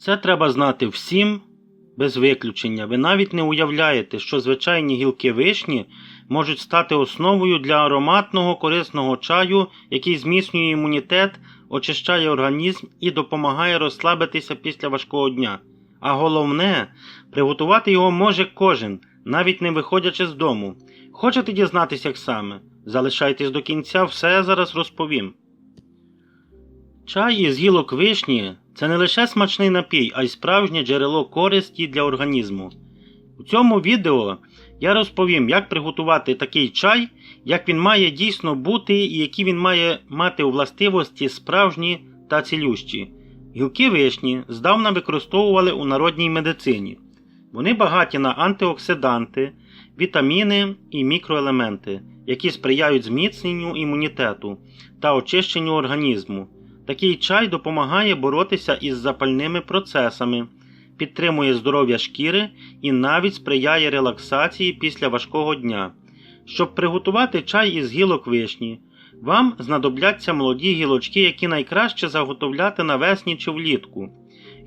Це треба знати всім без виключення. Ви навіть не уявляєте, що звичайні гілки вишні можуть стати основою для ароматного корисного чаю, який зміцнює імунітет, очищає організм і допомагає розслабитися після важкого дня. А головне, приготувати його може кожен, навіть не виходячи з дому. Хочете дізнатися, як саме? Залишайтесь до кінця, все зараз розповім. Чай із гілок вишні це не лише смачний напій, а й справжнє джерело користі для організму. У цьому відео я розповім, як приготувати такий чай, як він має дійсно бути і які він має мати у властивості справжні та цілющі. Гілки вишні здавна використовували у народній медицині. Вони багаті на антиоксиданти, вітаміни і мікроелементи, які сприяють зміцненню імунітету та очищенню організму. Такий чай допомагає боротися із запальними процесами, підтримує здоров'я шкіри і навіть сприяє релаксації після важкого дня. Щоб приготувати чай із гілок вишні, вам знадобляться молоді гілочки, які найкраще заготовляти навесні чи влітку.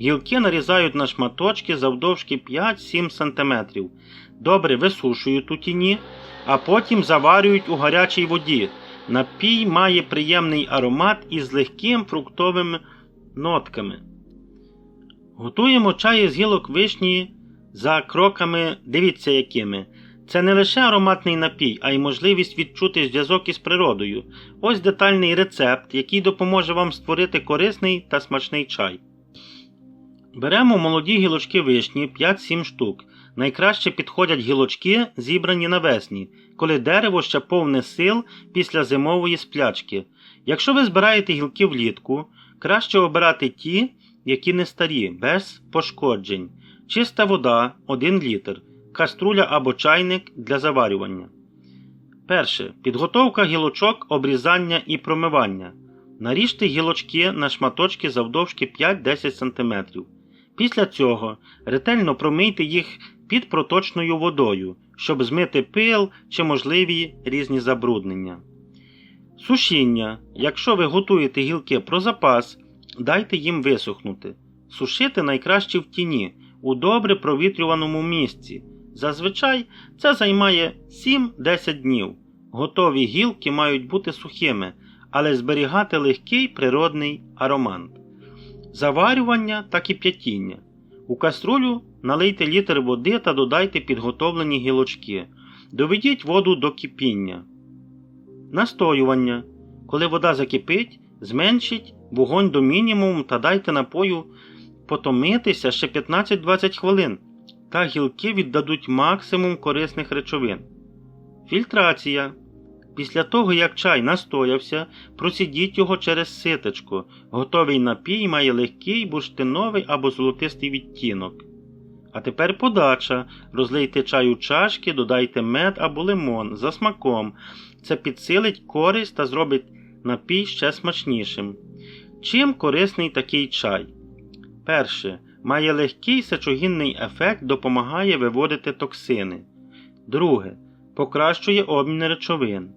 Гілки нарізають на шматочки завдовжки 5-7 см. Добре висушують у тіні, а потім заварюють у гарячій воді. Напій має приємний аромат із легким фруктовими нотками. Готуємо чай із гілок вишні за кроками, дивіться якими. Це не лише ароматний напій, а й можливість відчути зв'язок із природою. Ось детальний рецепт, який допоможе вам створити корисний та смачний чай. Беремо молоді гілочки вишні 5-7 штук. Найкраще підходять гілочки, зібрані навесні, коли дерево ще повне сил після зимової сплячки. Якщо ви збираєте гілки влітку, краще обирати ті, які не старі, без пошкоджень. Чиста вода 1 літр, каструля або чайник для заварювання. Перше. Підготовка гілочок, обрізання і промивання. Наріжте гілочки на шматочки завдовжки 5-10 см. Після цього ретельно промийте їх під проточною водою, щоб змити пил чи можливі різні забруднення. Сушіння. Якщо ви готуєте гілки про запас, дайте їм висохнути. Сушити найкраще в тіні, у добре провітрюваному місці. Зазвичай це займає 7-10 днів. Готові гілки мають бути сухими, але зберігати легкий природний аромат. Заварювання та кип'ятіння. У каструлю налийте літр води та додайте підготовлені гілочки. Доведіть воду до кипіння. Настоювання. Коли вода закипить, зменшіть вогонь до мінімуму та дайте напою потомитися ще 15-20 хвилин. Та гілки віддадуть максимум корисних речовин. Фільтрація. Після того, як чай настоявся, процідіть його через ситочко. Готовий напій має легкий бурштиновий або золотистий відтінок. А тепер подача. Розлийте чай у чашки, додайте мед або лимон за смаком. Це підсилить користь та зробить напій ще смачнішим. Чим корисний такий чай? Перше. Має легкий сечогінний ефект, допомагає виводити токсини. Друге. Покращує обмін речовин.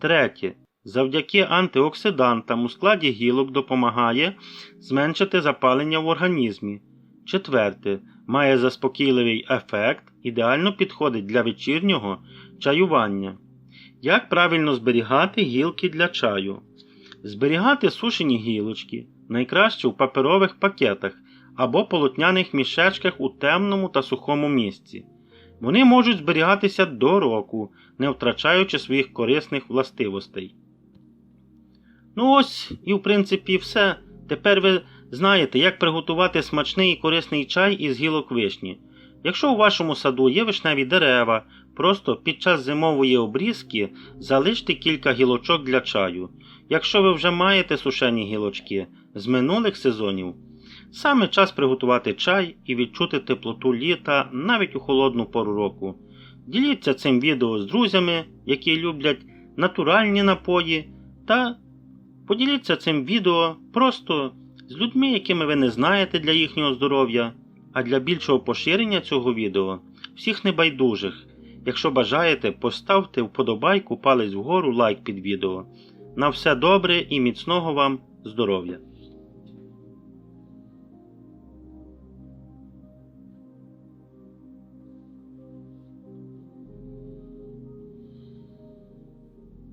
Третє. Завдяки антиоксидантам у складі гілок допомагає зменшити запалення в організмі. Четверте. Має заспокійливий ефект, ідеально підходить для вечірнього чаювання. Як правильно зберігати гілки для чаю? Зберігати сушені гілочки найкраще у паперових пакетах або полотняних мішечках у темному та сухому місці. Вони можуть зберігатися до року, не втрачаючи своїх корисних властивостей. Ну ось і в принципі все. Тепер ви знаєте, як приготувати смачний і корисний чай із гілок вишні. Якщо у вашому саду є вишневі дерева, просто під час зимової обрізки залиште кілька гілочок для чаю. Якщо ви вже маєте сушені гілочки з минулих сезонів, саме час приготувати чай і відчути теплоту літа навіть у холодну пору року. Діліться цим відео з друзями, які люблять натуральні напої, та поділіться цим відео просто з людьми, якими ви не знаєте для їхнього здоров'я, а для більшого поширення цього відео всіх небайдужих. Якщо бажаєте, поставте вподобайку, палець вгору, лайк під відео. На все добре і міцного вам здоров'я!